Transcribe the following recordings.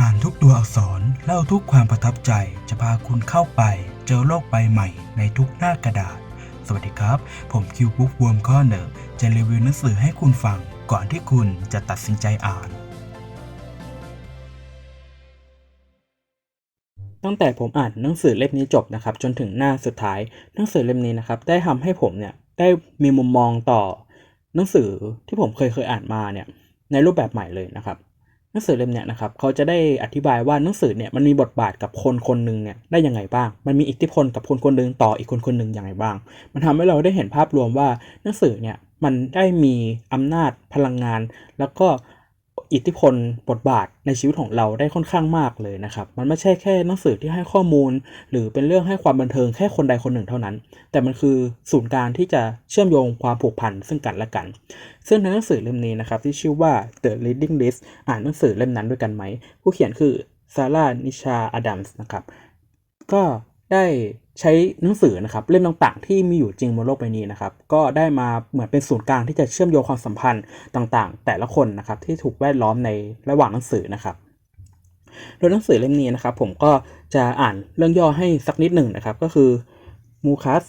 อ่านทุกตัวอักษรเล่าทุกความประทับใจจะพาคุณเข้าไป เจอโลกใบใหม่ในทุกหน้ากระดาษ สวัสดีครับ ผมคิวบุ๊กวอร์มข้อเนอร์จะรีวิวหนังสือให้คุณฟัง ก่อนที่คุณจะตัดสินใจอ่าน ตั้งแต่ผมอ่านหนังสือเล่มนี้จบนะครับ จนถึงหน้าสุดท้าย หนังสือเล่มนี้นะครับ ได้ทำให้ผมเนี่ยได้มีมุมมองต่อ หนังสือที่ผมเคยเคยอ่านมาเนี่ยในรูปแบบใหม่เลยนะครับ หนังสือเล่มเนี่ยนะครับเขาจะได้อธิบายว่าหนังสือเนี่ยมันมีบทบาทกับคนคนหนึ่งเนี่ยได้ยังไงบ้าง มันมีอิทธิพลกับคนคนหนึ่งต่ออีกคนคนหนึ่งยังไงบ้าง มันทำให้เราได้เห็นภาพรวมว่าหนังสือเนี่ยมันได้มีอำนาจพลังงาน แล้วก็ อิทธิพลบทบาทในชีวิตของเราได้ค่อนข้างมากเลยนะครับ มันไม่ใช่แค่หนังสือที่ให้ข้อมูล หรือเป็นเรื่องให้ความบันเทิงแค่คนใดคนหนึ่งเท่านั้น แต่มันคือศูนย์กลางที่จะเชื่อมโยงความผูกพันซึ่งกันและกัน ซึ่งในหนังสือเล่มนี้นะครับที่ชื่อว่า The Reading List อ่านหนังสือเล่มนั้นด้วยกันไหม ผู้เขียนคือซาร่านิชาอดัมส์นะครับก็ ได้ใช้หนังสือนะครับเล่มต่างๆ ที่มีอยู่จริงบนโลกใบนี้นะครับก็ได้มาเหมือนเป็นศูนย์กลางที่จะเชื่อมโยงความสัมพันธ์ต่างๆ แต่ละคนนะครับที่ถูกแวดล้อมในระหว่างหนังสือนะครับโดยหนังสือเล่มนี้นะครับ ผมก็จะอ่านเรื่องย่อให้สักนิดหนึ่งนะครับ ก็คือมูคัส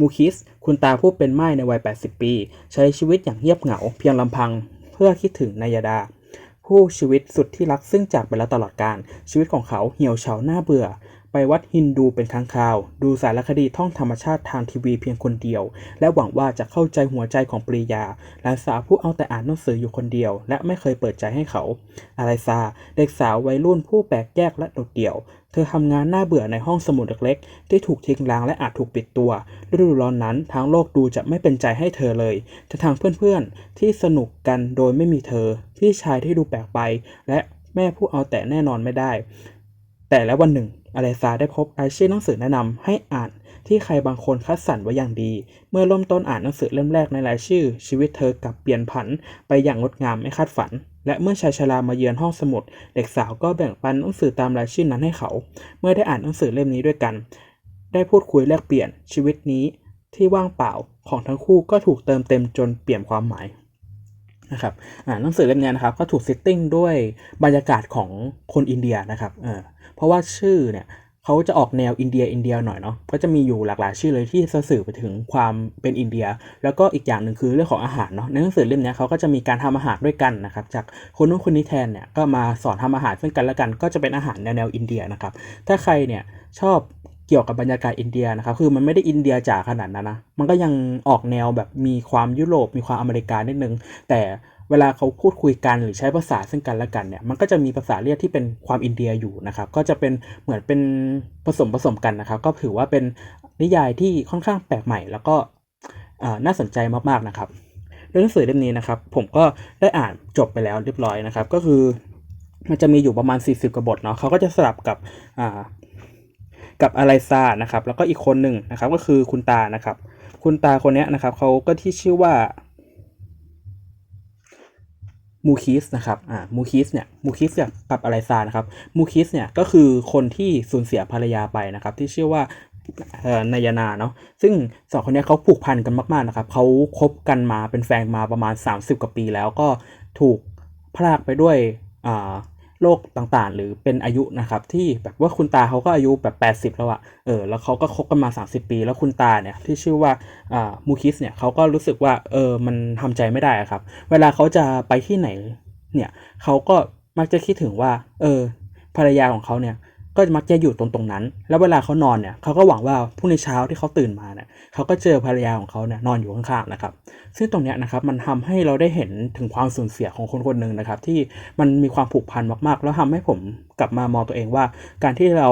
มูคิส คุณตาผู้เป็นไม้ในวัย 80 ปี ใช้ชีวิตอย่างเงียบเหงา เพียงลำพังเพื่อคิดถึงนายดา ผู้ชีวิตสุดที่รักซึ่งจากไปแล้วตลอดกาลชีวิตของเขาเหี่ยวเฉาหน้าเบื่อ ไปวัดฮินดูเป็นครั้งคราว ดูสารคดีท่องธรรมชาติทางทีวีเพียงคนเดียว และหวังว่าจะเข้าใจหัวใจของปริยาหลานสาวผู้เอาแต่อ่านหนังสืออยู่คนเดียว และไม่เคยเปิดใจให้เขา อะไรซาเด็กสาววัยรุ่นผู้แปลกแยกและโดดเดี่ยว เธอทำงานน่าเบื่อในห้องสมุดเล็กๆ ที่ถูกทิ้งร้างและอาจถูกปิดตัว ฤดูร้อนนั้นทางโลกดูจะไม่เป็นใจให้เธอเลยแต่ทางเพื่อนๆ ที่สนุกกันโดยไม่มีเธอ พี่ชายที่ดูแปลกไป และแม่ผู้เอาแต่แน่นอนไม่ได้ แต่แล้ววันหนึ่ง อเลซาได้พบรายชื่อหนังสือแนะนำให้อ่านที่ใครบางคนคัดสรรไว้อย่างดี เมื่อเริ่มต้นอ่านหนังสือเล่มแรกในรายชื่อ ชีวิตเธอกลับเปลี่ยนผันไปอย่างงดงามไม่คาดฝัน และเมื่อชายชรามาเยือนห้องสมุด เด็กสาวก็แบ่งปันหนังสือตามรายชื่อนั้นให้เขา เมื่อได้อ่านหนังสือเล่มนี้ด้วยกัน ได้พูดคุยแลกเปลี่ยนชีวิตนี้ที่ว่างเปล่าของทั้งคู่ก็ถูกเติมเต็มจนเปลี่ยนความหมายนะครับอ่าหนังสือเล่มนี้นะครับก็ถูกเซตติ้งด้วยบรรยากาศของคนอินเดียนะครับ เพราะว่าชื่อเนี่ยเขาจะออกแนวอินเดียอินเดียหน่อยเนาะก็จะมีอยู่หลากหลายชื่อเลยที่สื่อไปถึงความเป็นอินเดีย แล้วก็อีกอย่างหนึ่งคือเรื่องของอาหารเนาะในหนังสือเล่มนี้เขาก็จะมีการทำอาหารด้วยกันนะครับจากคนนู้นคนนี้แทนเนี่ยก็มาสอนทำอาหารซึ่งกันและกัน ก็จะเป็นอาหารแนวแนวอินเดียนะครับถ้าใครเนี่ยชอบเกี่ยวกับบรรยากาศอินเดียนะครับ คือมันไม่ได้อินเดียจ๋าขนาดนั้นนะ มันก็ยังออกแนวแบบมีความยุโรป มีความอเมริกานิดนึง แต่ เวลาเขาพูดคุยกันหรือใช้ภาษาซึ่งกันและกันเนี่ยมันก็จะมีภาษาเรียกที่เป็นความอินเดียอยู่นะครับก็จะเป็นเหมือนเป็นผสมผสมกันนะครับ ก็ถือว่าเป็นนิยายที่ค่อนข้างแปลกใหม่ แล้วก็น่าสนใจมากๆนะครับโดยหนังสือเล่มนี้นะครับ ผมก็ได้อ่านจบไปแล้วเรียบร้อยนะครับ ก็คือมันจะมีอยู่ประมาณ 40กว่าบทเนาะเขาก็จะสลับกับกับอะไรซานะครับ แล้วก็อีกคนหนึ่งนะครับ ก็คือคุณตานะครับ คุณตาคนนี้นะครับเขาก็ที่ชื่อว่า มูคิสนะครับอ่ามูคิสเนี่ยมูคิสกับอะไรซานะครับมูคิสเนี่ยก็คือคนที่สูญเสียภรรยาไปนะครับ ที่ชื่อว่าเอ่อนายนาเนาะซึ่งสองคนนี้เขาผูกพันกันมาก ๆ นะครับเขาคบกันมาเป็นแฟนมาประมาณ 30 กว่าปีแล้วก็ถูกพรากไปด้วยอ่า โรคต่างๆ หรือเป็นอายุนะครับที่แบบว่าคุณตาเขาก็อายุแบบ 80 แล้วอะเออแล้วเขาก็คบกันมา 30 ปี แล้วคุณตาเนี่ยที่ชื่อว่าอ่ามูคิสเนี่ยเขาก็รู้สึกว่าเออมันทำใจไม่ได้ครับ เวลาเขาจะไปที่ไหนเนี่ยเขาก็มักจะคิดถึงว่าเออภรรยาของเขาเนี่ย ก็มักจะอยู่ตรงตรงนั้น แล้วเวลาเขานอนเนี่ยเขาก็หวังว่าพรุ่งนี้เช้าที่เขาตื่นมาเนี่ยเขาก็เจอภรรยาของเขาเนี่ยนอนอยู่ข้างๆนะครับ ซึ่งตรงเนี้ยนะครับมันทำให้เราได้เห็นถึงความสูญเสียของคนคนหนึ่งนะครับ ที่มันมีความผูกพันมากๆ แล้วทำให้ผมกลับมามองตัวเองว่า การที่เรา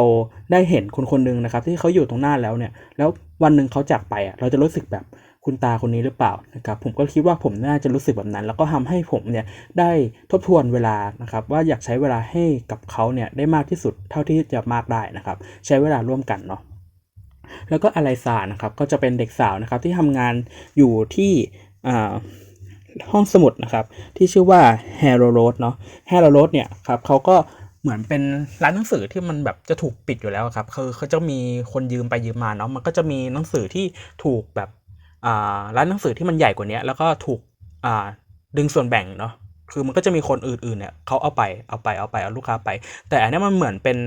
ได้เห็นคนคนหนึ่งนะครับ ที่เขาอยู่ตรงหน้าแล้วเนี่ย แล้ววันหนึ่งเขาจากไปอะเราจะรู้สึกแบบ คุณตาคนนี้หรือเปล่านะครับผมก็คิดว่าผมน่าจะรู้สึกแบบนั้น แล้วก็ทำให้ผมเนี่ยได้ทบทวนเวลานะครับว่าอยากใช้เวลาให้กับเขาเนี่ยได้มากที่สุดเท่าที่จะมากได้นะครับ ใช้เวลาร่วมกันเนาะแล้วก็อะไรซานะครับก็จะเป็นเด็กสาวนะครับที่ทำงานอยู่ที่ห้องสมุดนะครับที่ชื่อว่าแฮร์โรโรดเนาะแฮร์โรโรดเนี่ยครับเขาก็เหมือนเป็นร้านหนังสือที่มันแบบจะถูกปิดอยู่แล้วครับคือเขาจะมีคนยืมไปยืมมาเนาะมันก็จะมีหนังสือที่ถูกแบบ ร้านหนังสือที่มันใหญ่กว่านี้แล้วก็ถูกดึงส่วนแบ่งเนาะคือมันก็จะมีคนอื่นๆเนี่ยเขาเอาไปเอาไปเอาไปเอาลูกค้าไป แต่อันนี้มันเหมือนเป็น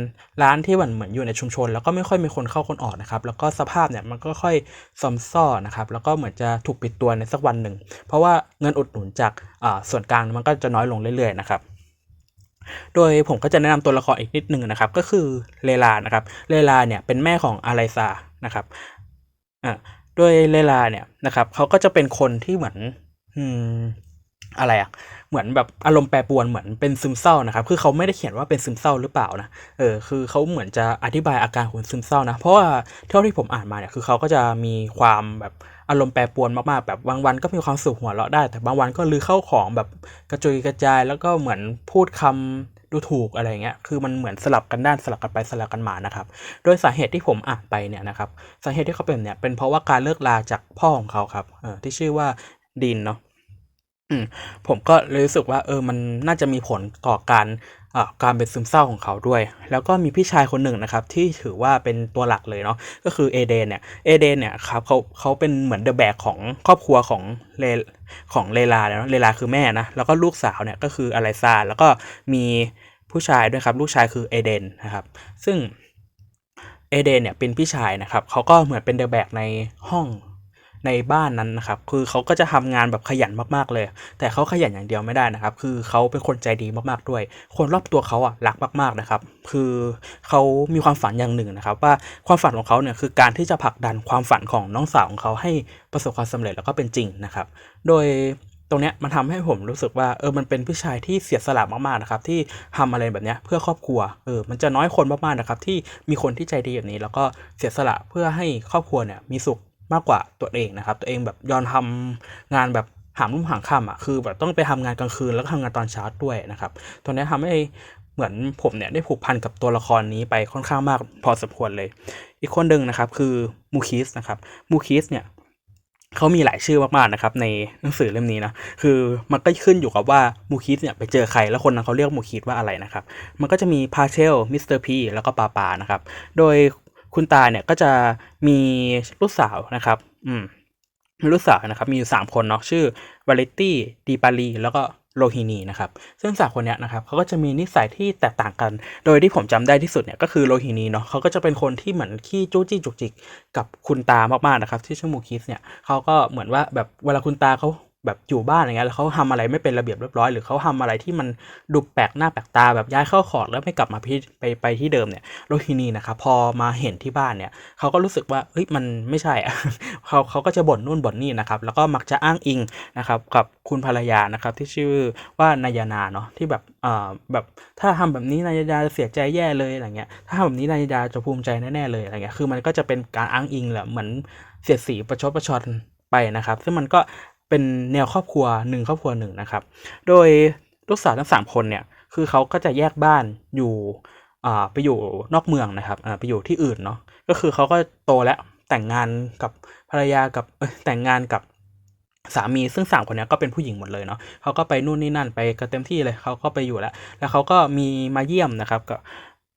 ร้านที่มันเหมือนอยู่ในชุมชน แล้วก็ไม่ค่อยมีคนเข้าคนออกนะครับ แล้วก็สภาพเนี่ยมันก็ค่อยซอมซ่อนะครับแล้วก็เหมือนจะถูกปิดตัวในสักวันหนึ่ง เพราะว่าเงินอุดหนุนจากส่วนกลางมันก็จะน้อยลงเรื่อยๆนะครับโดยผมก็จะแนะนำตัวละครอีกนิดหนึ่งนะครับ ก็คือเลลานะครับเลลาเนี่ยเป็นแม่ของอาไลซานะครับอ่า โดยเลลาเนี่ยนะครับเขาก็จะเป็นคนที่เหมือนอืมอะไรอะเหมือนแบบอารมณ์แปรปรวนเหมือนเป็นซึมเศร้านะครับ คือเขาไม่ได้เขียนว่าเป็นซึมเศร้าหรือเปล่านะ เออ คือเขาเหมือนจะอธิบายอาการของซึมเศร้านะ เพราะว่าเท่าที่ผมอ่านมาเนี่ย คือเขาก็จะมีความแบบอารมณ์แปรปรวนมากๆ แบบบางวันก็มีความสุขหัวเราะได้ แต่บางวันก็ลือเข้าของแบบกระจุยกระจาย แล้วก็เหมือนพูดคำ ดูถูกอะไรเงี้ย คือมันเหมือนสลับกันด้านสลับกันไปสลับกันมานะครับ โดยสาเหตุที่ผมอ่านไปเนี่ยนะครับ สาเหตุที่เขาเป็นเนี่ยเป็นเพราะว่าการเลิกลาจากพ่อของเขาครับ เออที่ชื่อว่าดินเนาะอืมผมก็เลยรู้สึกว่าเออมันน่าจะมีผลต่อการ การเป็นซึมเศร้าของเขาด้วย แล้วก็มีพี่ชายคนหนึ่งนะครับที่ถือว่าเป็นตัวหลักเลยเนาะก็คือเอเดนเนี่ยเอเดนเนี่ยครับเขาเขาเป็นเหมือนเดอะแบกของครอบครัวของเลของเลลาเนาะเลลาคือแม่นะแล้วก็ลูกสาวเนี่ยก็คืออไลซาแล้วก็มีผู้ชายด้วยครับลูกชายคือเอเดนนะครับซึ่งเอเดนเนี่ยเป็นพี่ชายนะครับเขาก็เหมือนเป็นเดอะแบกในห้อง ในบ้านนั้นนะครับ คือเขาก็จะทำงานแบบขยันมากๆเลย แต่เขาขยันอย่างเดียวไม่ได้นะครับ คือเขาเป็นคนใจดีมากๆด้วย คนรอบตัวเขาอะรักมากๆนะครับ คือเขามีความฝันอย่างหนึ่งนะครับ ว่าความฝันของเขาเนี่ยคือการที่จะผลักดันความฝันของน้องสาวของเขาให้ประสบความสำเร็จแล้วก็เป็นจริงนะครับ โดยตรงเนี้ยมันทำให้ผมรู้สึกว่าเออมันเป็นผู้ชายที่เสียสละมากๆนะครับ ที่ทำอะไรแบบเนี้ยเพื่อครอบครัวเออมันจะน้อยคนมากๆนะครับ ที่มีคนที่ใจดีแบบนี้ แล้วก็เสียสละเพื่อให้ครอบครัวเนี่ยมีสุข มากกว่าตัวเองนะครับ ตัวเองแบบยอมทำงานแบบหามรุ่มหามค่ำอะคือแบบต้องไปทำงานกลางคืนแล้วก็ทำงานตอนเช้าด้วยนะครับ ตัวนี้ยทำให้เหมือนผมเนี่ยได้ผูกพันกับตัวละครนี้ไปค่อนข้างมากพอสมควรเลย อีกคนหนึ่งนะครับคือมูคิสนะครับมูคิสเนี่ยเขามีหลายชื่อมากๆนะครับในหนังสือเล่มนี้นะคือมันก็ขึ้นอยู่กับว่ามูคิสเนี่ยไปเจอใครแล้วคนนั้นเขาเรียกมูคิสว่าอะไรนะครับ มันก็จะมีพาเชลมิสเตอร์พีแล้วก็ปาปานะครับ โดย คุณตาเนี่ยก็จะมีลูกสาวนะครับ อืมลูกสาวนะครับมีอยู่สามคนเนาะชื่อวาเลตี้ดีปารีแล้วก็โลฮินีนะครับ ซึ่งสามคนเนี้ยนะครับเขาก็จะมีนิสัยที่แตกต่างกัน โดยที่ผมจำได้ที่สุดเนี่ยก็คือโลฮินีเนาะเขาก็จะเป็นคนที่เหมือนขี้จู้จี้จุกจิกกับคุณตามากๆนะครับ ที่ชื่อมูคิสเนี่ยเขาก็เหมือนว่าแบบเวลาคุณตาเขา แบบอยู่บ้านอย่างเงี้ยแล้วเขาทำอะไรไม่เป็นระเบียบเรียบร้อย หรือเขาทำอะไรที่มันดูแปลกหน้าแปลกตาแบบย้ายเข้าของแล้วไม่กลับมาพี่ไปไปที่เดิมเนี่ยโลฮินีนะครับพอมาเห็นที่บ้านเนี่ยเขาก็รู้สึกว่าเฮ้ยมันไม่ใช่อะเขาเขาก็จะบ่นนู่นบ่นนี่นะครับแล้วก็มักจะอ้างอิงนะครับกับคุณภรรยานะครับที่ชื่อว่านายนาเนาะที่แบบเอ่อแบบถ้าทำแบบนี้นายนาจะเสียใจแย่เลยอะไรเงี้ยถ้าทำแบบนี้นายนาจะภูมิใจแน่ๆเลยอะไรเงี้ยคือมันก็จะเป็นการอ้างอิงแหละเหมือนเสียดสีประชดประชดไปนะครับ ซึ่งมันก็ เป็นแนวครอบครัวหนึ่งครอบครัวหนึ่งนะครับ โดยลูกสาวทั้งสามคนเนี่ยคือเขาก็จะแยกบ้านอยู่ไปอยู่นอกเมืองนะครับไปอยู่ที่อื่นเนาะก็คือเขาก็โตแล้วแต่งงานกับภรรยากับแต่งงานกับสามีซึ่งสามคนเนี้ยก็เป็นผู้หญิงหมดเลยเนาะเขาก็ไปนู่นนี่นั่นไปกันเต็มที่เลยเขาก็ไปอยู่แล้ว แล้วเขาก็มีมาเยี่ยมนะครับกับ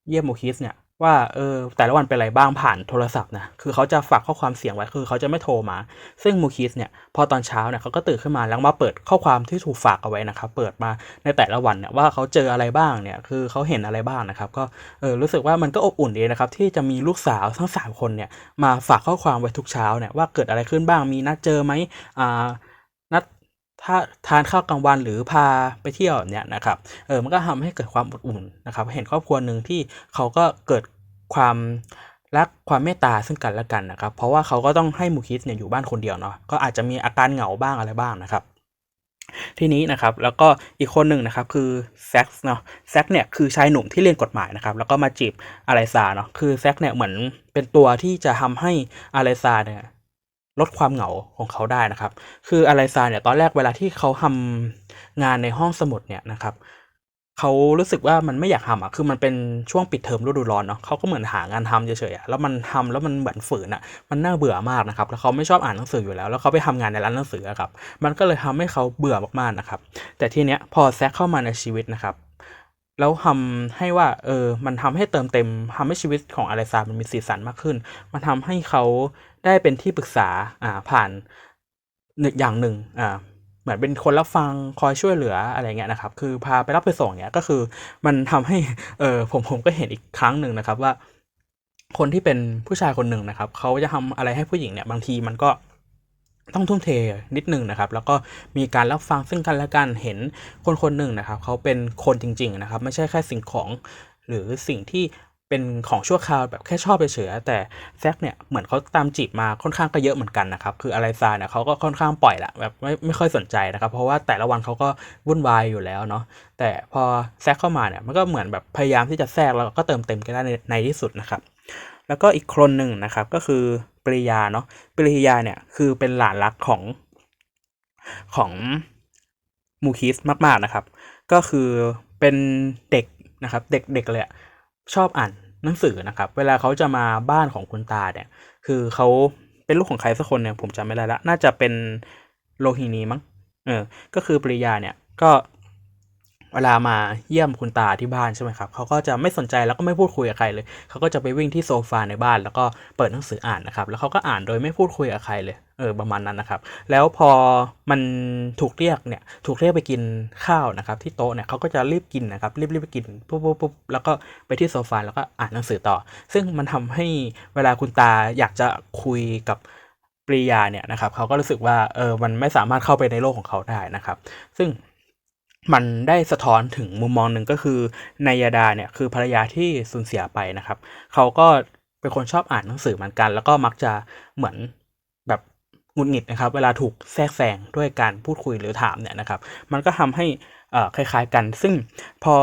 เยี่ยมโมคิสเนี่ย ว่าเออแต่ละวันเป็นอะไรบ้างผ่านโทรศัพท์นะคือเขาจะฝากข้อความเสียงไว้คือเขาจะไม่โทรมา ซึ่งมูคิสเนี่ยพอตอนเช้าเนี่ยเขาก็ตื่นขึ้นมาแล้วมาเปิดข้อความที่ถูกฝากเอาไว้นะครับเปิดมาในแต่ละวันเนี่ยว่าเขาเจออะไรบ้างเนี่ยคือเขาเห็นอะไรบ้างนะครับก็เออรู้สึกว่ามันก็อบอุ่นดีนะครับที่จะมีลูกสาวทั้งสามคนเนี่ยมาฝากข้อความไว้ทุกเช้าเนี่ยว่าเกิดอะไรขึ้นบ้างมีนัดเจอไหมอ่านัดถ้าทานข้าวกลางวันหรือพาไปเที่ยวเนี่ยนะครับ เออ มันก็ทำให้เกิดความอบอุ่นนะครับ เห็นครอบครัวหนึ่งที่เขาก็เกิด ความรักความเมตตาซึ่งกันและกันนะครับ เพราะว่าเขาก็ต้องให้มูคิสเนี่ยอยู่บ้านคนเดียวเนาะก็อาจจะมีอาการเหงาบ้างอะไรบ้างนะครับ ทีนี้นะครับแล้วก็อีกคนหนึ่งนะครับคือแซกเนาะแซกเนี่ยคือชายหนุ่มที่เรียนกฎหมายนะครับแล้วก็มาจีบอาไรซาเนาะคือแซกเนี่ยเหมือนเป็นตัวที่จะทำให้อาไรซาเนี่ยลดความเหงาของเขาได้นะครับ คืออาไรซาเนี่ยตอนแรกเวลาที่เขาทำงานในห้องสมุดเนี่ยนะครับ เขารู้สึกว่ามันไม่อยากทำอะ คือมันเป็นช่วงปิดเทอมฤดูร้อนเนาะเขาก็เหมือนหางานทำเฉยๆอะ แล้วมันทำแล้วมันเหมือนฝืนอะ มันน่าเบื่อมากนะครับ แล้วเขาไม่ชอบอ่านหนังสืออยู่แล้ว แล้วเขาไปทำงานในร้านหนังสือครับ มันก็เลยทำให้เขาเบื่อมากๆนะครับ แต่ทีเนี้ยพอแซกเข้ามาในชีวิตนะครับแล้วทำให้ว่าเออมันทำให้เติมเต็มทำให้ชีวิตของอเลซามันมีสีสันมากขึ้น มันทำให้เขาได้เป็นที่ปรึกษาอ่าผ่านหนึ่งอย่างหนึ่งอ่า เหมือนเป็นคนรับฟังคอยช่วยเหลืออะไรเงี้ยนะครับ คือพาไปรับไปส่งเนี้ยก็คือมันทำให้เออผมผมก็เห็นอีกครั้งหนึ่งนะครับว่า คนที่เป็นผู้ชายคนหนึ่งนะครับเขาจะทำอะไรให้ผู้หญิงเนี่ยบางทีมันก็ต้องทุ่มเทนิดนึงนะครับ แล้วก็มีการรับฟังซึ่งกันและกันเห็นคนคนหนึ่งนะครับเขาเป็นคนจริง ๆ นะครับ ไม่ใช่แค่สิ่งของหรือสิ่งที่ เป็นของชั่วคราวแบบแค่ชอบไปเฉยๆแต่แซกเนี่ยเหมือนเขาตามจีบมาค่อนข้างก็เยอะเหมือนกันนะครับคืออะไรซาเนี่ยเขาก็ค่อนข้างปล่อยละแบบไม่ไม่ค่อยสนใจนะครับเพราะว่าแต่ละวันเขาก็วุ่นวายอยู่แล้วเนาะแต่พอแซกเข้ามาเนี่ยมันก็เหมือนแบบพยายามที่จะแทรกแล้วก็เติมเต็มกันได้ในในที่สุดนะครับแล้วก็อีกคนหนึ่งนะครับก็คือปริยาเนาะปริยาเนี่ยคือเป็นหลานรักของของมูคิสมากๆนะครับ ก็คือเป็นเด็กนะครับ เด็กๆเลยอะ ชอบอ่านหนังสือนะครับ เวลาเขาจะมาบ้านของคุณตาเนี่ย คือเขาเป็นลูกของใครสักคนเนี่ยผมจำไม่ได้ละ น่าจะเป็นโลหินีมั้ง เออ ก็คือปริยาเนี่ยก็ เวลามาเยี่ยมคุณตาที่บ้านใช่ไหมครับเขาก็จะไม่สนใจแล้วก็ไม่พูดคุยกับใครเลยเขาก็จะไปวิ่งที่โซฟาในบ้าน แล้วก็เปิดหนังสืออ่านนะครับ แล้วเขาก็อ่านโดยไม่พูดคุยกับใครเลยเออประมาณนั้นนะครับ แล้วพอมันถูกเรียกเนี่ยถูกเรียกไปกินข้าวนะครับ ที่โต๊ะเนี่ยเขาก็จะรีบกินนะครับรีบรีบไปกินปุ๊บปุ๊บปุ๊บแล้วก็ไปที่โซฟาแล้วก็อ่านหนังสือต่อ ซึ่งมันทำให้เวลาคุณตาอยากจะคุยกับปริยาเนี่ยนะครับเขาก็รู้สึกว่าเออมันไม่สามารถเข้าไปในโลกของเขาได้นะครับ ซึ่ง มันได้สะท้อนถึงมุมมองหนึ่งก็คือนายาดาเนี่ยคือภรรยาที่สูญเสียไปนะครับ เขาก็เป็นคนชอบอ่านหนังสือเหมือนกัน แล้วก็มักจะเหมือนแบบงุนหงิดนะครับ เวลาถูกแทรกแซงด้วยการพูดคุยหรือถามเนี่ยนะครับ มันก็ทำให้ คล้ายๆกัน ซึ่งพอ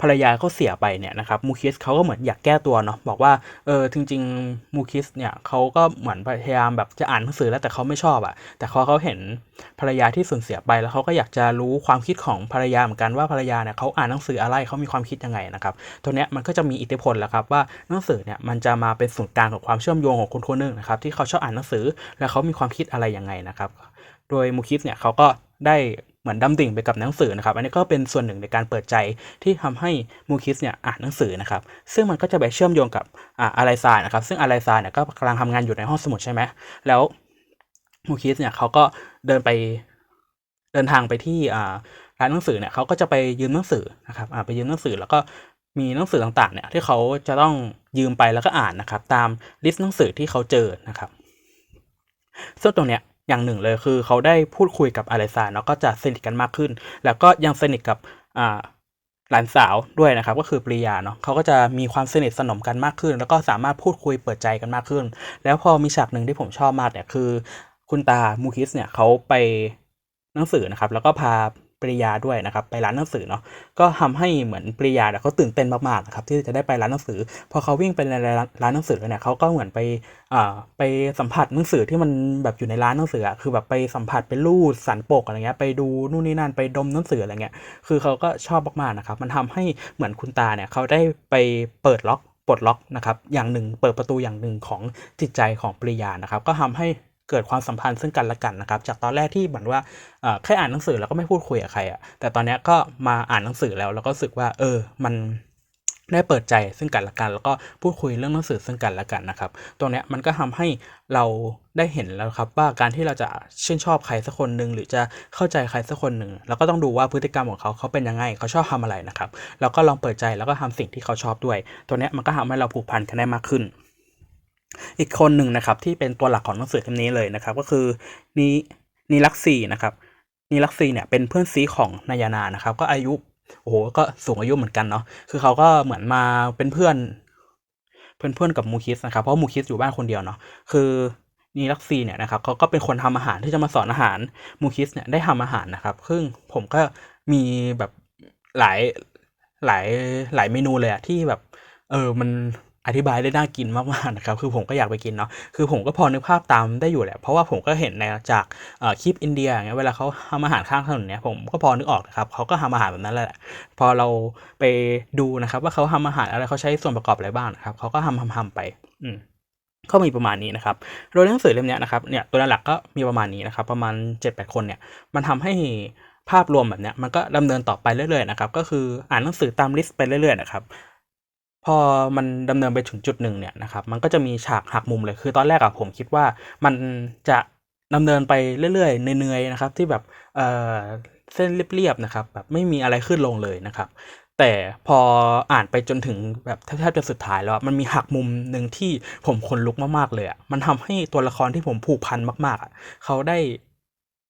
ภรรยาเขาเสียไปเนี่ยนะครับมูคิสเขาก็เหมือนอยากแก้ตัวเนาะบอกว่าเออจริงๆมูคิสเนี่ยเขาก็เหมือนพยายามแบบจะอ่านหนังสือแล้วแต่เขาไม่ชอบอะแต่พอเขาเห็นภรรยาที่สูญเสียไปแล้วเขาก็อยากจะรู้ความคิดของภรรยาเหมือนกันว่าภรรยาเนี่ยเขาอ่านหนังสืออะไรเขามีความคิดยังไงนะครับตัวเนี้ยมันก็จะมีอิทธิพลแหล้วครับว่าหนังสือเนี่ยมันจะมาเป็นศูนย์กลางของความเชื่อมโยงของคนคนหนึ่งนะครับที่เขาชอบอ่านหนังสือแล้วเขามีความคิดอะไรยังไงนะครับโดยมูคิสเนี่ยเขาก็ได้ มือนดำดิ่งไปกับหนังสือนะครับ อันนี้ก็เป็นส่วนหนึ่งในการเปิดใจที่ทำให้มูคิสเนี่ยอ่านหนังสือนะครับ ซึ่งมันก็จะไปเชื่อมโยงกับอ่าอะไรซานะครับ ซึ่งอะไรซาเนี่ยก็กำลังทำงานอยู่ในห้องสมุดใช่ไหมแล้วมูคิสเนี่ยเขาก็เดินไปเดินทางไปที่อ่าร้านหนังสือเนี่ยเขาก็จะไปยืมหนังสือนะครับอ่าไปยืมหนังสือแล้วก็มีหนังสือต่างๆ เนี่ยที่เขาจะต้องยืมไปแล้วก็อ่านนะครับ ตามลิสต์หนังสือที่เขาเจอนะครับซึ่งตรงเนี้ย อย่างหนึ่งเลยคือเขาได้พูดคุยกับอเลซาเนาะก็จะสนิทกันมากขึ้น แล้วก็ยังสนิทกับอ่าหลานสาวด้วยนะครับก็คือปริยาเนาะเขาก็จะมีความสนิทสนมกันมากขึ้น แล้วก็สามารถพูดคุยเปิดใจกันมากขึ้น แล้วพอมีฉากหนึ่งที่ผมชอบมากเนี่ยคือ คุณตามูคิสเนี่ยเขาไปหนังสือนะครับแล้วก็พา ปริยาด้วยนะครับไปร้านหนังสือเนาะก็ทำให้เหมือนปริยาเนี่ยเขาตื่นเต้นมากๆนะครับที่จะได้ไปร้านหนังสือ พอเขาวิ่งไปในร้านหนังสือเนี่ยเขาก็เหมือนไปอ่าไปสัมผัสหนังสือที่มันแบบอยู่ในร้านหนังสืออะคือแบบไปสัมผัสไปรูดสันปกอะไรเงี้ยไปดูนู่นนี่นั่นไปดมหนังสืออะไรเงี้ยคือเขาก็ชอบมากๆนะครับมันทำให้เหมือนคุณตาเนี่ยเขาได้ไปเปิดล็อกปลดล็อกนะครับอย่างหนึ่งเปิดประตูอย่างหนึ่งของจิตใจของปริยานะครับก็ทำให้ เกิดความสัมพันธ์ซึ่งกันและกันนะครับจากตอนแรกที่เหมือนว่าเอ่อแค่อ่านหนังสือแล้วก็ไม่พูดคุยกับใครอะแต่ตอนนี้ก็มาอ่านหนังสือแล้วแล้วก็รู้สึกว่า เออมันได้เปิดใจซึ่งกันและกัน แล้วก็พูดคุยเรื่องหนังสือซึ่งกันและกันนะครับ ตรงนี้มันก็ทำให้เราได้เห็นแล้วครับว่าการที่เราจะชื่นชอบใครสักคนหนึ่งหรือจะเข้าใจใครสักคนหนึ่งเราก็ต้องดูว่าพฤติกรรมของเขาเขาเป็นยังไงเขาชอบทำอะไรนะครับแล้วก็ลองเปิดใจแล้วก็ทำสิ่งที่เขาชอบด้วย ตัวนี้มันก็ทำให้เราผูกพันกันได้มากขึ้น อีกคนหนึ่งนะครับที่เป็นตัวหลักของหนังสือเล่มนี้เลยนะครับ ก็คือนีนีลักซีนะครับนีลักซีเนี่ยเป็นเพื่อนซีของนายานานะครับ ก็อายุโอ้โหก็สูงอายุเหมือนกันเนาะคือเขาก็เหมือนมาเป็นเพื่อน เพื่อนเพื่อนกับมูคิสนะครับ เพราะมูคิสอยู่บ้านคนเดียวเนาะคือนีลักซีเนี่ยนะครับเขาก็เป็นคนทำอาหารที่จะมาสอนอาหารมูคิสเนี่ยได้ทำอาหารนะครับ ซึ่งผมก็มีแบบหลายหลายหลายเมนูเลยอะที่แบบ เออมัน อธิบายได้น่ากินมากๆนะครับคือผมก็อยากไปกินเนาะคือผมก็พอนึกภาพตามได้อยู่แหละเพราะว่าผมก็เห็นในจากคลิปอินเดียอย่างเงี้ยเวลาเขาทำอาหารข้างถนนเนี่ยผมก็พอนึกออกนะครับเขาก็ทำอาหารแบบนั้นแหละพอเราไปดูนะครับ ว่าเขาทำอาหารอะไรเขาใช้ส่วนประกอบอะไรบ้างนะครับเขาก็ทำทำทำไป อืมก็มีประมาณนี้นะครับ โดยหนังสือเล่มเนี้ยนะครับ เนี่ยตัวหลักก็มีประมาณนี้นะครับ ประมาณ7จ็ดแปดคนเนี่ย มันทำให้ภาพรวมแบบเนี้ยมันก็ดำเนินต่อไปเรื่อยๆนะครับ ก็คืออ่านหนังสือตามลิสต์ไปเรื่อยๆนะครับ พอมันดำเนินไปถึงจุดหนึ่งเนี่ยนะครับมันก็จะมีฉากหักมุมเลยคือตอนแรกอะผมคิดว่ามันจะดำเนินไปเรื่อยๆเนื่อยๆนะครับที่แบบเออเส้นเรียบๆนะครับแบบไม่มีอะไรขึ้นลงเลยนะครับ แต่พออ่านไปจนถึงแบบแทบจะสุดท้ายแล้วมันมีหักมุมหนึ่งที่ผมขนลุกมากๆเลยอะมันทำให้ตัวละครที่ผมผูกพันมากๆเขาได้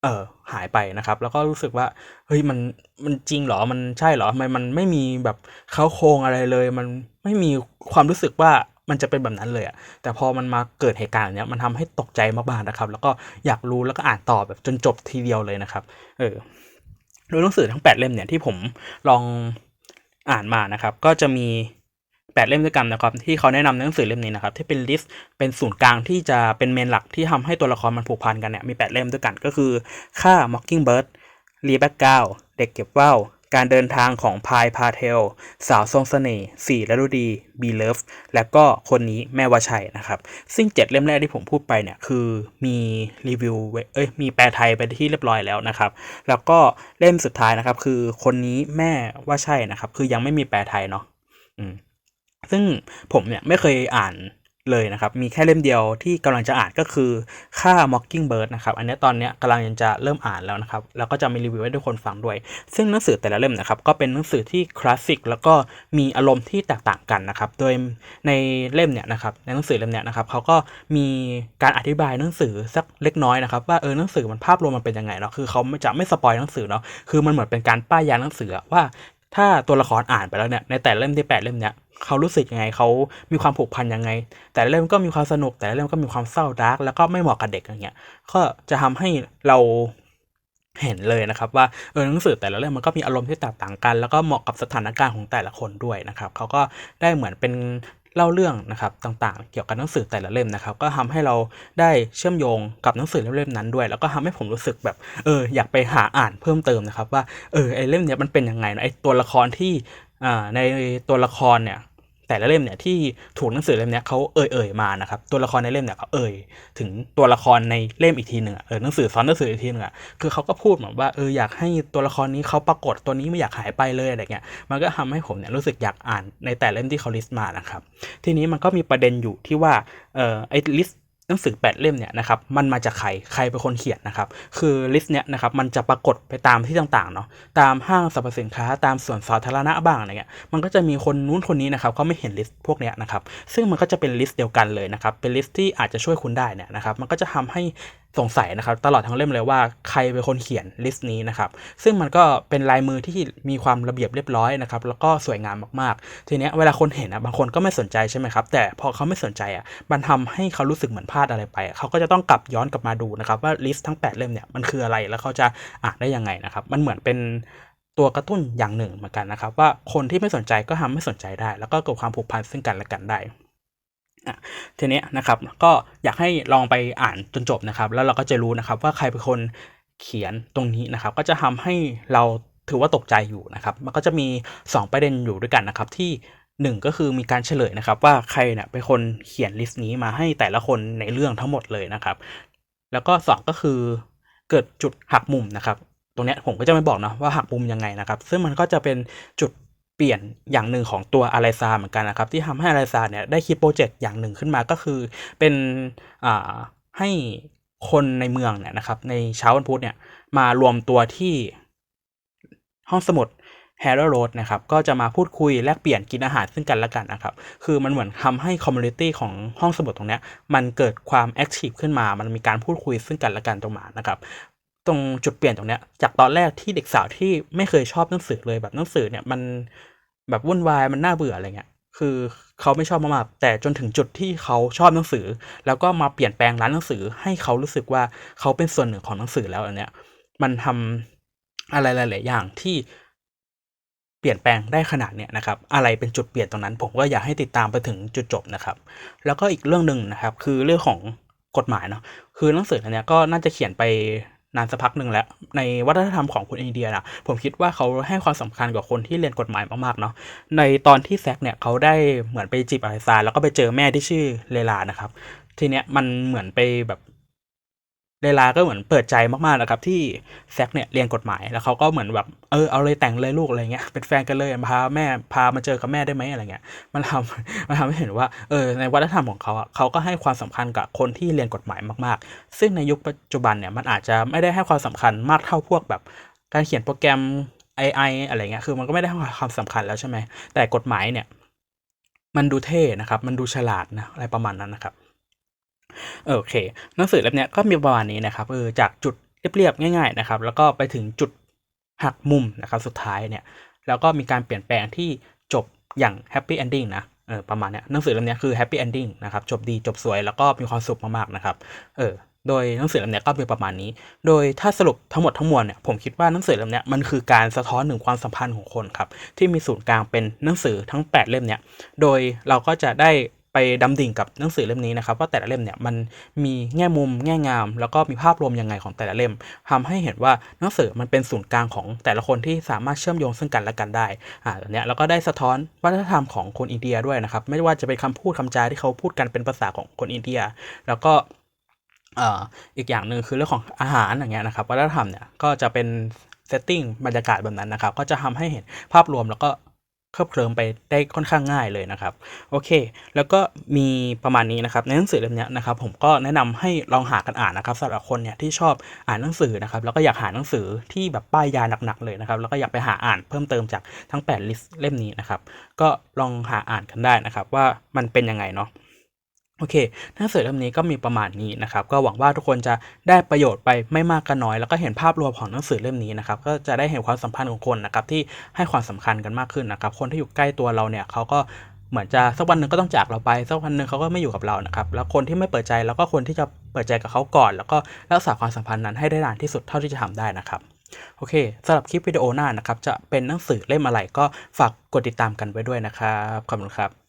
เออหายไปนะครับ แล้วก็รู้สึกว่าเฮ้ยมันมันจริงเหรอมันใช่เหรอทำไมมันไม่มีแบบเค้าโครงอะไรเลย มันไม่มีความรู้สึกว่ามันจะเป็นแบบนั้นเลยอะแต่พอมันมาเกิดเหตุการณ์เนี้ยมันทำให้ตกใจมากๆนะครับ แล้วก็อยากรู้แล้วก็อ่านต่อแบบจนจบทีเดียวเลยนะครับ เออโดยหนังสือทั้ง 8 เล่มเนี่ยที่ผมลองอ่านมานะครับ ก็จะมี 8 เล่มด้วยกันนะครับที่เขาแนะนำในหนังสือเล่มนี้นะครับที่เป็นลิสต์เป็นศูนย์กลางที่จะเป็นเมนหลักที่ทำให้ตัวละครมันผูกพันกันเนี่ยมี 8 เล่มด้วยกันก็คือฆ่า Mockingbird รีแบ็กกาวเด็กเก็บว่าวการเดินทางของพายพาเทล สาวทรงเสน่ห์สี่ฤดูดีบีเลิฟและก็คนนี้แม่วาชัยนะครับ ซึ่ง 7 เล่มแรกที่ผมพูดไปเนี่ย คือมีรีวิวเอ้ยมีแปลไทยไปที่เรียบร้อยแล้วนะครับ แล้วก็เล่มสุดท้ายนะครับ คือคนนี้แม่วาใช่นะครับ คือยังไม่มีแปลไทยเนาะอืม ซึ่งผมเนี่ยไม่เคยอ่านเลยนะครับ มีแค่เล่มเดียวที่กำลังจะอ่านก็คือฆ่า Mockingbird นะครับ อันนี้ตอนนี้กำลังจะเริ่มอ่านแล้วนะครับ แล้วก็จะมีรีวิวให้ทุกคนฟังด้วย ซึ่งหนังสือแต่ละเล่มนะครับ ก็เป็นหนังสือที่คลาสสิกแล้วก็มีอารมณ์ที่แตกต่างกันนะครับ โดยในเล่มเนี่ยนะครับ ในหนังสือเล่มเนี่ยนะครับเขาก็มีการอธิบายหนังสือสักเล็กน้อยนะครับ ว่าเออหนังสือมันภาพรวมมันเป็นยังไงเนาะ คือเขาจะไม่สปอยหนังสือเนาะ คือมันเหมือนเป็นการป้ายยาหนังสือว่า ถ้าตัวละครอ่านไปแล้วเนี่ยในแต่ละเล่มที่ 8 เล่มเนี่ยเขารู้สึกยังไงเขามีความผูกพันยังไง แต่ละเล่มก็มีความสนุกแต่ละเล่มก็มีความเศร้าดาร์กแล้วก็ไม่เหมาะกับเด็กอย่างเงี้ยก็จะทำให้เราเห็นเลยนะครับว่าเออหนังสือแต่ละเล่มมันก็มีอารมณ์ที่แตกต่างกัน แล้วก็เหมาะกับสถานการณ์ของแต่ละคนด้วยนะครับเขาก็ได้เหมือนเป็น เล่าเรื่องนะครับต่างๆ เกี่ยวกับหนังสือแต่ละเล่มนะครับ ก็ทำให้เราได้เชื่อมโยงกับหนังสือเล่มๆนั้นด้วย แล้วก็ทำให้ผมรู้สึกแบบเอออยากไปหาอ่านเพิ่มเติมนะครับ ว่าเออไอเล่มเนี้ยมันเป็นยังไงนะไอตัวละครที่อ่าในตัวละครเนี่ย แต่ละเล่มเนี่ยที่ถูกหนังสือเล่มเนี้ยเขาเอ่ยเอ่ยมานะครับตัวละครในเล่มเนี่ยเขาเอ่ยถึงตัวละครในเล่มอีกทีหนึ่งเออหนังสือซ้อนหนังสืออีกทีหนึ่งอะคือเขาก็พูดเหมือนว่าเอออยากให้ตัวละครนี้เขาปรากฏตัวนี้ไม่อยากหายไปเลยอะไรเงี้ยมันก็ทำให้ผมเนี่ยรู้สึกอยากอ่านในแต่เล่มที่เขาลิสต์มานะครับทีนี้มันก็มีประเด็นอยู่ที่ว่าเออไอ้ลิสต์ หนังสือ8เล่มเนี่ยนะครับมันมาจากใครใครเป็นคนเขียนนะครับคือลิสต์เนี่ยนะครับมันจะปรากฏไปตามที่ต่างๆเนาะตามห้างสรรพสินค้าตามสวนสาธารณะบ้างอะไรเงี้ยมันก็จะมีคนนู้นคนนี้นะครับเขาไม่เห็นลิสต์พวกเนี้ยนะครับซึ่งมันก็จะเป็นลิสต์เดียวกันเลยนะครับเป็นลิสต์ที่อาจจะช่วยคุณได้เนี่ยนะครับมันก็จะทำให้ สงสัยนะครับ ตลอดทั้งเล่มเลยว่าใครเป็นคนเขียนลิสต์นี้นะครับ ซึ่งมันก็เป็นลายมือที่มีความระเบียบเรียบร้อยนะครับ แล้วก็สวยงามมากๆ ทีเนี้ยเวลาคนเห็นอะบางคนก็ไม่สนใจใช่ไหมครับ แต่พอเขาไม่สนใจอะ มันทำให้เขารู้สึกเหมือนพลาดอะไรไป เขาก็จะต้องกลับย้อนกลับมาดูนะครับว่าลิสต์ทั้ง 8 เล่มเนี่ยมันคืออะไร แล้วเขาจะอ่านได้ยังไงนะครับ มันเหมือนเป็นตัวกระตุ้นอย่างหนึ่งเหมือนกันนะครับ ว่าคนที่ไม่สนใจก็ทำไม่สนใจได้ แล้วก็เกิดความผูกพันซึ่งกันและกันได้ ทีนี้นะครับก็อยากให้ลองไปอ่านจนจบนะครับ แล้วเราก็จะรู้นะครับว่าใครเป็นคนเขียนตรงนี้นะครับ ก็จะทำให้เราถือว่าตกใจอยู่นะครับ มันก็จะมี 2 ประเด็นอยู่ด้วยกันนะครับที่ 1 ก็คือมีการเฉลยนะครับว่าใครเนี่ยเป็นคนเขียนลิสต์นี้มาให้แต่ละคนในเรื่องทั้งหมดเลยนะครับ แล้วก็ 2 ก็คือเกิดจุดหักมุมนะครับ ตรงนี้ผมก็จะไม่บอกนะว่าหักมุมยังไงนะครับ ซึ่งมันก็จะเป็นจุด เปลี่ยนอย่างหนึ่งของตัวอาริซาเหมือนกันนะครับ ที่ทำให้อาริซาเนี่ยได้คิดโปรเจกต์อย่างหนึ่งขึ้นมาก็คือเป็นอ่าให้คนในเมืองเนี่ยนะครับ ในเช้าวันพุธเนี่ยมารวมตัวที่ห้องสมุดแฮร์รี่โรดนะครับ ก็จะมาพูดคุยแลกเปลี่ยนกินอาหารซึ่งกันและกันนะครับ คือมันเหมือนทำให้คอมมูนิตี้ของห้องสมุดตรงเนี้ยมันเกิดความแอคทีฟขึ้นมา มันมีการพูดคุยซึ่งกันและกันตรงมานะครับ ตรงจุดเปลี่ยนตรงเนี้ย จากตอนแรกที่เด็กสาวที่ไม่เคยชอบหนังสือเลยแบบหนังสือเนี่ยมันแบบวุ่นวายมันน่าเบื่ออะไรเงี้ยคือเขาไม่ชอบมากๆแต่จนถึงจุดที่เขาชอบหนังสือ แล้วก็มาเปลี่ยนแปลงร้านหนังสือ ให้เขารู้สึกว่าเขาเป็นส่วนหนึ่งของหนังสือแล้วอันเนี้ย มันทำอะไรหลาย ๆ อย่างที่เปลี่ยนแปลงได้ขนาดเนี้ยนะครับ อะไรเป็นจุดเปลี่ยนตรงนั้น ผมก็อยากให้ติดตามไปถึงจุดจบนะครับ แล้วก็อีกเรื่องหนึ่งนะครับ คือเรื่องของกฎหมายเนาะคือหนังสืออันเนี้ยก็น่าจะเขียนไป นานสักพักหนึ่งแล้ว ในวัฒนธรรมของคนอินเดียนะผมคิดว่าเขาให้ความสำคัญกับคนที่เรียนกฎหมายมากๆเนาะในตอนที่แซกเนี่ยเขาได้เหมือนไปจีบอาริซาแล้วก็ไปเจอแม่ที่ชื่อเลลานะครับ ทีเนี้ยมันเหมือนไปแบบ เลลาก็เหมือนเปิดใจมากๆนะครับที่แซกเนี่ยเรียนกฎหมายแล้วเขาก็เหมือนแบบเออเอาเลยแต่งเลยลูกอะไรเงี้ยเป็นแฟนกันเลยพาแม่พามาเจอกับแม่ได้ไหมอะไรเงี้ยมันทำมันทำให้เห็นว่าเออในวัฒนธรรมของเขาอะเขาก็ให้ความสำคัญกับคนที่เรียนกฎหมายมากๆ ซึ่งในยุคปัจจุบันเนี่ยมันอาจจะไม่ได้ให้ความสำคัญมากเท่าพวกแบบ การเขียนโปรแกรม AI อะไรเงี้ยคือมันก็ไม่ได้ให้ความสำคัญแล้วใช่ไหมแต่กฎหมายเนี่ยมันดูเท่นะครับมันดูฉลาดนะอะไรประมาณนั้นนะครับ โอเค หนังสือเล่มนี้ก็มีประมาณนี้นะครับเออจากจุดเรียบๆง่าย ๆนะครับ แล้วก็ไปถึงจุดหักมุมนะครับสุดท้ายเนี่ยแล้วก็มีการเปลี่ยนแปลงที่จบอย่างแฮปปี้เอนดิ้งนะเออประมาณเนี้ยหนังสือเล่มนี้คือแฮปปี้เอนดิ้งนะครับจบดีจบสวยแล้วก็มีความสุขมากๆนะครับเออโดยหนังสือเล่มนี้ก็มีประมาณนี้ โดยถ้าสรุปทั้งหมดทั้งมวลเนี่ยผมคิดว่าหนังสือเล่มนี้มันคือการสะท้อนถึงความสัมพันธ์ของคนครับที่มีศูนย์กลางเป็นหนังสือทั้ง 8 เล่มเนี่ยโดยเราก็จะได้ ดำดิ่งกับหนังสือเล่มนี้นะครับว่าแต่ละเล่มเนี่ยมันมีแง่มุมแง่งาม แล้วก็มีภาพรวมยังไงของแต่ละเล่มทำให้เห็นว่าหนังสือมันเป็นศูนย์กลางของแต่ละคนที่สามารถเชื่อมโยงซึ่งกันและกันได้อ่าเนี้ยแล้วก็ได้สะท้อนวัฒนธรรมของคนอินเดียด้วยนะครับไม่ว่าจะเป็นคำพูดคำจาที่เขาพูดกันเป็นภาษาของคนอินเดีย แล้วก็อ่ออีกอย่างหนึ่งคือเรื่องของอาหารอย่างเงี้ยนะครับวัฒนธรรมเนี่ยก็จะเป็นเซตติ้งบรรยากาศแบบนั้นนะครับ ก็จะทำให้เห็นภาพรวมแล้วก็ เคลิบเคลิ้มไปได้ค่อนข้างง่ายเลยนะครับ โอเค แล้วก็มีประมาณนี้นะครับในหนังสือเล่มนี้นะครับ ผมก็แนะนำให้ลองหากันอ่านนะครับสำหรับคนเนี่ยที่ชอบอ่านหนังสือนะครับแล้วก็อยากหาหนังสือที่แบบป้ายยาหนักๆเลยนะครับแล้วก็อยากไปหาอ่านเพิ่มเติมจากทั้ง8ลิสต์เล่มนี้นะครับก็ลองหาอ่านกันได้นะครับว่ามันเป็นยังไงเนาะ โอเค หนังสือเล่มนี้ก็มีประมาณนี้นะครับ ก็หวังว่าทุกคนจะได้ประโยชน์ไปไม่มากก็น้อย แล้วก็เห็นภาพรวมของหนังสือเล่มนี้นะครับ ก็จะได้เห็นความสัมพันธ์ของคนนะครับที่ให้ความสำคัญกันมากขึ้นนะครับ คนที่อยู่ใกล้ตัวเราเนี่ยเขาก็เหมือนจะสักวันหนึ่งก็ต้องจากเราไปสักวันหนึ่งเขาก็ไม่อยู่กับเรานะครับ แล้วคนที่ไม่เปิดใจแล้วก็คนที่จะเปิดใจกับเขาก่อน แล้วก็รักษาความสัมพันธ์นั้นให้ได้นานที่สุดเท่าที่จะทำได้นะครับโอเคสำหรับคลิปวิดีโอหน้านะครับจะเป็นหนังสือเล่มอะไรก็ฝากกดติดตามกันไว้ด้วยนะครับขอบคุณครับ